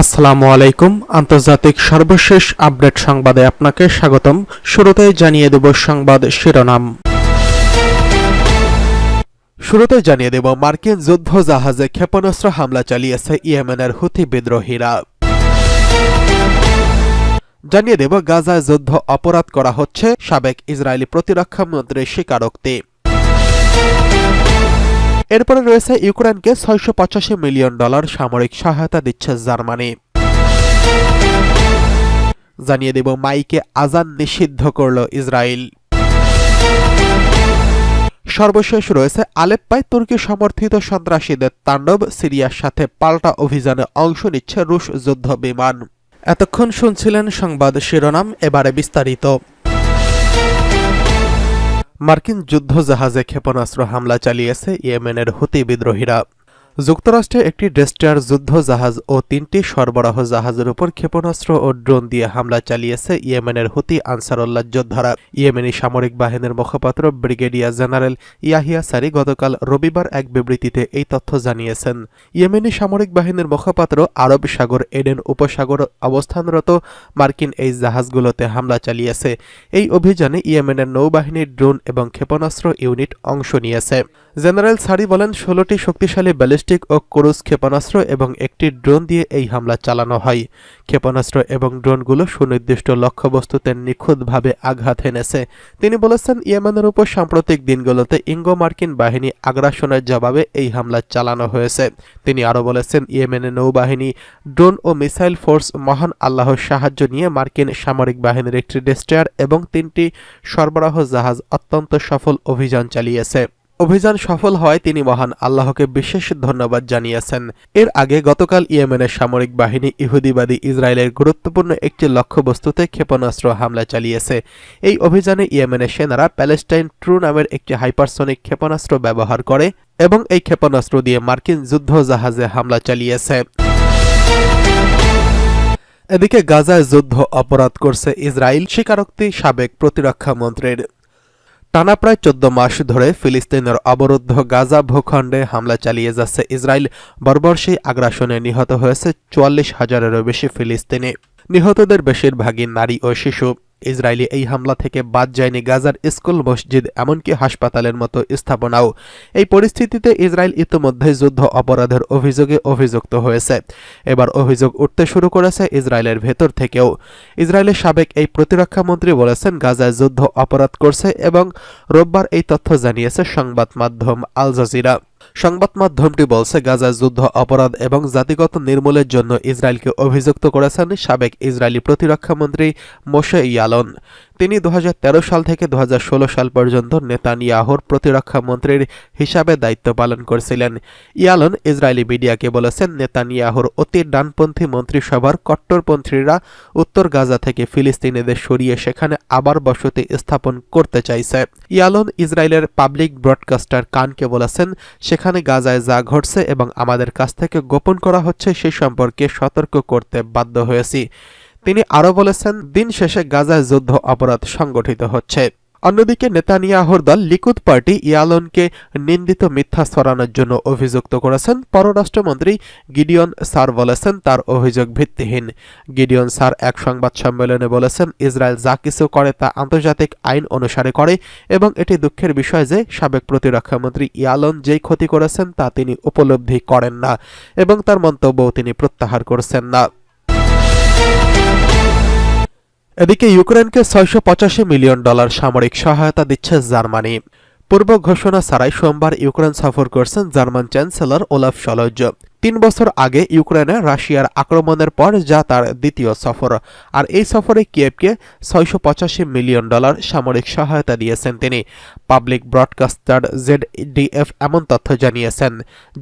আসসালামু আলাইকুম। আন্তর্জাতিক সর্বশেষ আপডেট সংবাদে আপনাকে স্বাগতম। শুরুতেই জানিয়ে দেব সংবাদ শিরোনাম। শুরুতে জানিয়ে দেব মার্কিন যুদ্ধ জাহাজে ক্ষেপণাস্ত্র হামলা চালিয়েছে ইয়েমেনের হুথি বিদ্রোহীরা। জানিয়ে দেব গাজায় যুদ্ধ অপরাধ করা হচ্ছে সাবেক ইসরায়েলি প্রতিরক্ষা মন্ত্রীর স্বীকারোক্তি। এরপরে রয়েছে ইউক্রেনকে ছয়শো পঁচাশি মিলিয়ন ডলার সামরিক সহায়তা দিচ্ছে জার্মানি। জানিয়ে দেব, মাইকে আজান নিষিদ্ধ করল ইসরায়েল। সর্বশেষ রয়েছে, আলেপ্পায় তুর্কি সমর্থিত সন্ত্রাসীদের তাণ্ডব সিরিয়ার সাথে পাল্টা অভিযানে অংশ নিচ্ছে রুশ যুদ্ধ বিমান। এতক্ষণ শুনছিলেন সংবাদ শিরোনাম, এবারে বিস্তারিত। মার্কিন যুদ্ধজাহাজে ক্ষেপণাস্ত্র হামলা চালিয়েছে ইয়েমেনের হুতি বিদ্রোহীরা। যুক্তরাষ্ট্রে একটি ডেস্টার যুদ্ধ জাহাজ ও তিনটি সরবরাহ জাহাজের উপর ক্ষেপণাস্ত্র ও ড্রোন দিয়ে হামলা চালিয়েছে ইয়েমেনের হুতি আনসারুল্লাহ যোদ্ধারা। ইয়েমেনি সামরিক বাহিনীর মুখপাত্র ব্রিগেডিয়ার জেনারেল ইয়াহিয়া সারি গতকাল রবিবার এক বিবৃতিতে এই তথ্য জানিয়েছেন। ইয়েমেনি সামরিক বাহিনীর মুখপাত্র আরব সাগর এডেন উপসাগর অবস্থানরত মার্কিন এই জাহাজগুলোতে হামলা চালিয়েছে। এই অভিযানে ইয়েমেনের নৌবাহিনীর ড্রোন এবং ক্ষেপণাস্ত্র ইউনিট অংশ নিয়েছে। জেনারেল সারি বলেন, ষোলোটি শক্তিশালী ব্যালিস্টিক ও ক্রুজ ক্ষেপণাস্ত্র এবং একটি ড্রোন দিয়ে এই হামলা চালানো হয়। ক্ষেপণাস্ত্র এবং ড্রোনগুলো সুনির্দিষ্ট লক্ষ্যবস্তুতে নিখুঁতভাবে আঘাত হেনেছে। তিনি বলেছেন, ইয়েমেনের উপর সাম্প্রতিক দিনগুলোতে ইঙ্গো মার্কিন বাহিনী আগ্রাসনের জবাবে এই হামলা চালানো হয়েছে। তিনি আরও বলেছেন, ইয়েমেনের নৌবাহিনী, ড্রোন ও মিসাইল ফোর্স মহান আল্লাহর সাহায্য নিয়ে মার্কিন সামরিক বাহিনীর একটি ডেস্ট্রয়ার এবং তিনটি সরবরাহ জাহাজ অত্যন্ত সফল অভিযান চালিয়েছে। অভিযান সফল হয়, তিনি মহান আল্লাহকে বিশেষ ধন্যবাদ জানিয়েছেন। এর আগে গতকাল ইয়েমেনের সামরিক বাহিনী ইহুদিবাদী ইসরায়েলের গুরুত্বপূর্ণ একটি লক্ষ্যবস্তুতে ক্ষেপণাস্ত্র হামলা চালিয়েছে। এই অভিযানে ইয়েমেনের সেনারা প্যালেস্টাইন ট্রু নামের একটি হাইপারসনিক ক্ষেপণাস্ত্র ব্যবহার করে এবং এই ক্ষেপণাস্ত্র দিয়ে মার্কিন যুদ্ধ জাহাজে হামলা চালিয়েছে। এদিকে গাজায় যুদ্ধ অপরাধ করছে ইসরায়েল স্বীকারোক্তি সাবেক প্রতিরক্ষা মন্ত্রীর। টানা প্রায় চোদ্দ মাস ধরে ফিলিস্তিনের অবরুদ্ধ গাজা ভূখণ্ডে হামলা চালিয়ে যাচ্ছে ইসরায়েল। বর্বর সেই আগ্রাসনে নিহত হয়েছে চুয়াল্লিশ হাজারেরও বেশি ফিলিস্তিনি। নিহতদের বেশিরভাগই নারী ও শিশু। ইসরায়েলি এই হামলা থেকে বাদ যায়নি গাজার স্কুল, মসজিদ, এমনকি হাসপাতালের মতো স্থাপনাও। এই পরিস্থিতিতে ইসরায়েল ইতিমধ্যে যুদ্ধ অপরাধের অভিযোগে অভিযুক্ত হয়েছে। এবার অভিযোগ উঠতে শুরু করেছে ইসরায়েলের ভেতর থেকেও। ইসরায়েলের সাবেক এই প্রতিরক্ষা মন্ত্রী বলেছেন, গাজায় যুদ্ধ অপরাধ করছে এবং রোববার এই তথ্য জানিয়েছে সংবাদ মাধ্যম আল জাজিরা। সংবাদ মাধ্যমটি বলছে গাজায় যুদ্ধ, অপরাধ এবং জাতিগত নির্মূলের জন্য ইসরায়েলকে অভিযুক্ত করেছেন সাবেক ইসরায়েলি প্রতিরক্ষামন্ত্রী মোশে ইয়ালন। তিনি দু হাজার তেরো সাল থেকে দুহাজার ষোলো সাল পর্যন্ত নেতানিয়াহুর প্রতিরক্ষা মন্ত্রীর হিসাবে দায়িত্ব পালন করছিলেন। ইয়ালন ইসরায়েলি মিডিয়াকে বলেছেন, নেতানিয়াহুর অতি ডানপন্থী মন্ত্রিসভার কট্টরপন্থীরা উত্তর গাজা থেকে ফিলিস্তিনিদের সরিয়ে সেখানে আবার বসতি স্থাপন করতে চাইছে। ইয়ালন ইসরায়েলের পাবলিক ব্রডকাস্টার কানকে বলেছেন, সেখানে গাজায় যা ঘটছে এবং আমাদের কাছ থেকে গোপন করা হচ্ছে সে সম্পর্কে সতর্ক করতে বাধ্য হয়েছি। তিনি আরও বলেছেন, দিন শেষে গাজায় যুদ্ধ অপরাধ সংগঠিত হচ্ছে। অন্যদিকে নেতানিয়াহুর দল লিকুদ পার্টি ইয়ালনকে নিন্দিত মিথ্যা ছড়ানোর জন্য অভিযুক্ত করেছেন। পররাষ্ট্রমন্ত্রী গিডিয়ন স্যার বলেছেন, তার অভিযোগ ভিত্তিহীন। গিডিয়ন স্যার এক সংবাদ সম্মেলনে বলেছেন, ইসরায়েল যা কিছু করে তা আন্তর্জাতিক আইন অনুসারে করে এবং এটি দুঃখের বিষয় যে সাবেক প্রতিরক্ষামন্ত্রী ইয়ালন যেই ক্ষতি করেছেন তা তিনি উপলব্ধি করেন না এবং তার মন্তব্যও তিনি প্রত্যাহার করছেন না। এদিকে ইউক্রেনকে ছয়শো পঁচাশি মিলিয়ন ডলার সামরিক সহায়তা দিচ্ছে জার্মানি। পূর্ব ঘোষণা ছাড়াই সোমবার ইউক্রেন সফর করছেন জার্মান চ্যান্সেলর ওলাফ সলজ। তিন বছর আগে ইউক্রেনে রাশিয়ার আক্রমণের পর যা তার দ্বিতীয় সফর। আর এই সফরে কিয়েভকে ছয়শো পঁচাশি মিলিয়ন ডলার সামরিক সহায়তা দিয়েছেন তিনি। পাবলিক ব্রডকাস্টার জেডডিএফ এমন তথ্য জানিয়েছেন।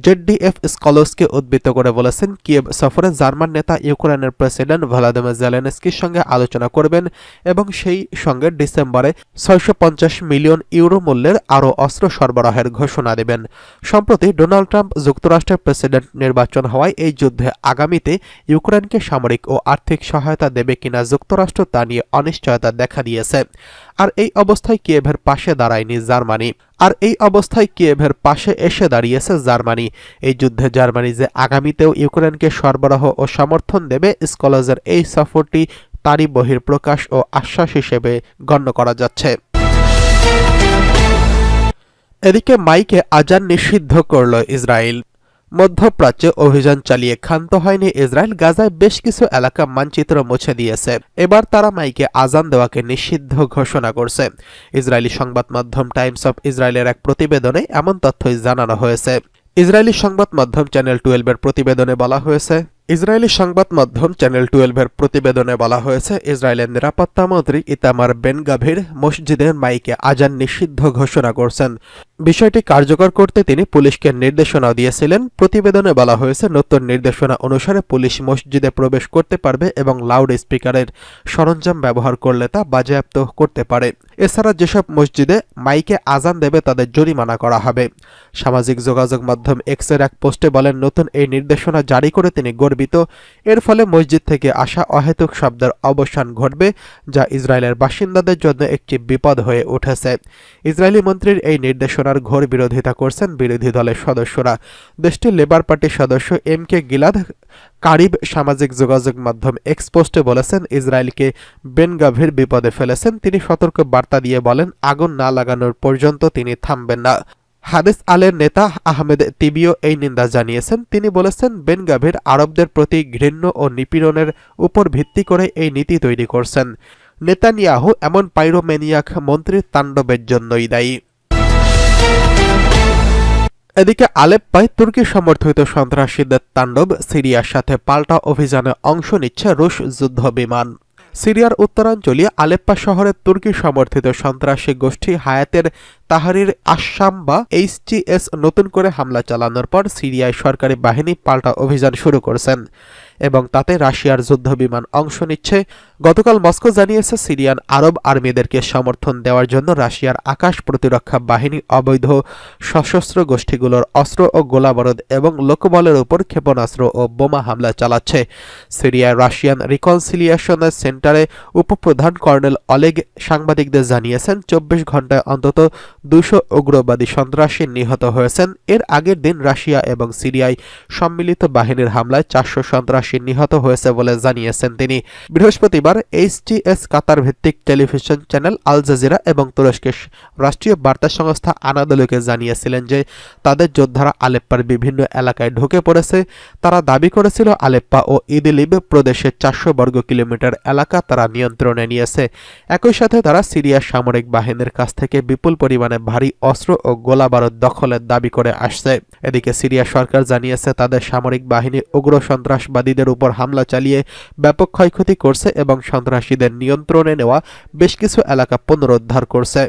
জেডডিএফ স্কলসকে উদ্বৃত্ত করে বলেছেন, কিয়েভ সফরে জার্মান নেতা ইউক্রেনের প্রেসিডেন্ট ভ্লাদিমির জেলেনস্কির সঙ্গে আলোচনা করবেন এবং সেই সঙ্গে ডিসেম্বরে ছয়শো পঞ্চাশ মিলিয়ন ইউরো মূল্যের আরও অস্ত্র সরবরাহের ঘোষণা দেবেন। সম্প্রতি ডোনাল্ড ট্রাম্প যুক্তরাষ্ট্রের প্রেসিডেন্ট নির্বাচন হওয়ায় এই যুদ্ধে আগামীতে ইউক্রেনকে সামরিক ও আর্থিক সহায়তা দেবে কিনা যুক্তরাষ্ট্র তা নিয়ে অনিশ্চয়তা দেখা দিয়েছে। আর এই অবস্থায় কিয়েভের পাশে দাঁড়ায়নি জার্মানি। আর এই অবস্থায় কিয়েভের পাশে এসে দাঁড়িয়েছে জার্মানি। এই যুদ্ধে জার্মানি যে আগামীতেও ইউক্রেনকে সরবরাহ ও সমর্থন দেবে, স্কলজের এই সফরটি তারই বহির্প্রকাশ ও আশ্বাস হিসেবে গণ্য করা যাচ্ছে। এদিকে মাইকে আজান নিষিদ্ধ করল ইসরায়েল। মধ্যপ্রাচ্যে অভিযান চালিয়ে ক্ষান্ত হয়নি ইসরায়েল। গাজায় বেশ কিছু এলাকা মানচিত্র মুছে দিয়েছে। এবার তারা মাইকে আজান দেওয়াকে নিষিদ্ধ ঘোষণা করছে। ইসরায়েলি সংবাদ মাধ্যম টাইমস অফ ইসরায়েলের এক প্রতিবেদনে এমন তথ্যই জানানো হয়েছে। ইসরায়েলি সংবাদ মাধ্যম চ্যানেল টুয়েলভের প্রতিবেদনে বলা হয়েছে ইসরায়েলি সংবাদ মাধ্যম চ্যানেল টুয়েলভের প্রতিবেদনে বলা হয়েছে, ইসরায়েলের নিরাপত্তা মন্ত্রী ইতামার বেন গাভীর মসজিদের মাইকে আজান নিষিদ্ধ ঘোষণা করছেন। বিষয়টি কার্যকর করতে তিনি পুলিশকে নির্দেশনা দিয়েছিলেন। প্রতিবেদনে বলা হয়েছে, নতুন নির্দেশনা অনুসারে পুলিশ মসজিদে প্রবেশ করতে পারবে এবং লাউড স্পিকারের সরঞ্জাম ব্যবহার করলে তা বাজেয়াপ্ত করতে পারে। এছাড়া যেসব মসজিদে মাইকে আজান দেবে, তাদের জরিমানা করা হবে। সামাজিক যোগাযোগ মাধ্যম এক্সের এক পোস্টে বলেন, নতুন এই নির্দেশনা জারি করে তিনি গর্বিত। এর ফলে মসজিদ থেকে আসা অহেতুক শব্দের অবসান ঘটবে, যা ইসরায়েলের বাসিন্দাদের জন্য একটি বিপদ হয়ে উঠেছে। ইসরায়েলি মন্ত্রীর এই নির্দেশনার ঘোর বিরোধিতা করছেন বিরোধী দলের সদস্যরা। দেশটির লেবার পার্টির সদস্য এম কে গিলাদ কারিব সামাজিক যোগাযোগ মাধ্যম এক্সপোস্টে বলেছেন, ইসরায়েলকে বেনগাভির বিপদে ফেলেছেন। তিনি সতর্ক বার্তা দিয়ে বলেন, আগুন না লাগানোর পর্যন্ত তিনি থামবেন না। হাদিস আলের নেতা আহমেদ তিবিও এই নিন্দা জানিয়েছেন। তিনি বলেছেন বেনগাভির আরবদের প্রতি ঘৃণ্য ও নিপীড়নের উপর ভিত্তি করে এই নীতি তৈরি করছেন। নেতানিয়াহু এমন পাইরোমেনিয়াক মন্ত্রীর তাণ্ডবের জন্যই দায়ী। এদিকে আলেপ্পায় তুর্কি সমর্থিত সন্ত্রাসীদের তাণ্ডব সিরিয়ার সাথে পাল্টা অভিযানে অংশ নিচ্ছে রুশ যুদ্ধ বিমান। সিরিয়ার উত্তরাঞ্চলীয় আলেপ্পা শহরে তুর্কি সমর্থিত সন্ত্রাসী গোষ্ঠী হায়াতের তাহারির আসাম বা এইচটিএস নতুন করে হামলা চালানোর পর সিরিয়ায় সরকারি বাহিনী পাল্টা অভিযান শুরু করেছেন এবং তাতে রাশিয়ার যুদ্ধ বিমান অংশ নিচ্ছে। গতকাল মস্কো জানিয়েছে সিরিয়ান আরব আর্মিদেরকে সমর্থন দেওয়ার জন্য রাশিয়ার আকাশ প্রতিরক্ষা বাহিনী অবৈধ সশস্ত্র গোষ্ঠীগুলোর অস্ত্র ও গোলাবারুদ এবং লোকবলের উপর ক্ষেপণাস্ত্র ও বোমা হামলা চালাচ্ছে। সিরিয়ার রাশিয়ান রিকনসিলিয়েশনের সেন্টারে উপপ্রধান কর্নেল অলেগ সাংবাদিকদের জানিয়েছেন, চব্বিশ ঘন্টায় অন্তত দুশো উগ্রবাদী সন্ত্রাসী নিহত হয়েছেন। এর আগের দিন রাশিয়া এবং সিরিয়ায় সম্মিলিত বাহিনীর হামলায় চারশো সন্ত্রাসী নিহত হয়েছে বলে জানিয়েছেন তিনি। বৃহস্পতিবার এইচটিএস কাতার ভিত্তিক টেলিভিশন চ্যানেল আল জাজিরা এবং তুরস্কের রাষ্ট্রীয় বার্তা সংস্থা আনাদলুকে জানিয়েছিলেন যে, তাদের যোদ্ধারা আলেপ্পার বিভিন্ন এলাকায় ঢুকে পড়েছে। তারা দাবি করেছিল আলেপ্পা ও ইদিলিব প্রদেশের চারশো বর্গ কিলোমিটার এলাকা তারা নিয়ন্ত্রণে নিয়েছে। একই সাথে তারা সিরিয়ার সামরিক বাহিনীর কাছ থেকে বিপুল পরিমাণে ভারী অস্ত্র ও গোলাবারুদ দখলের দাবি করে আসছে। এদিকে সিরিয়া সরকার জানিয়েছে, তাদের সামরিক বাহিনী উগ্র সন্ত্রাসবাদীদের উপর হামলা চালিয়ে ব্যাপক ক্ষয়ক্ষতি করছে এবং সন্ত্রাসীদের নিয়ন্ত্রণে নেওয়া বেশ কিছু এলাকা পুনরুদ্ধার করছে।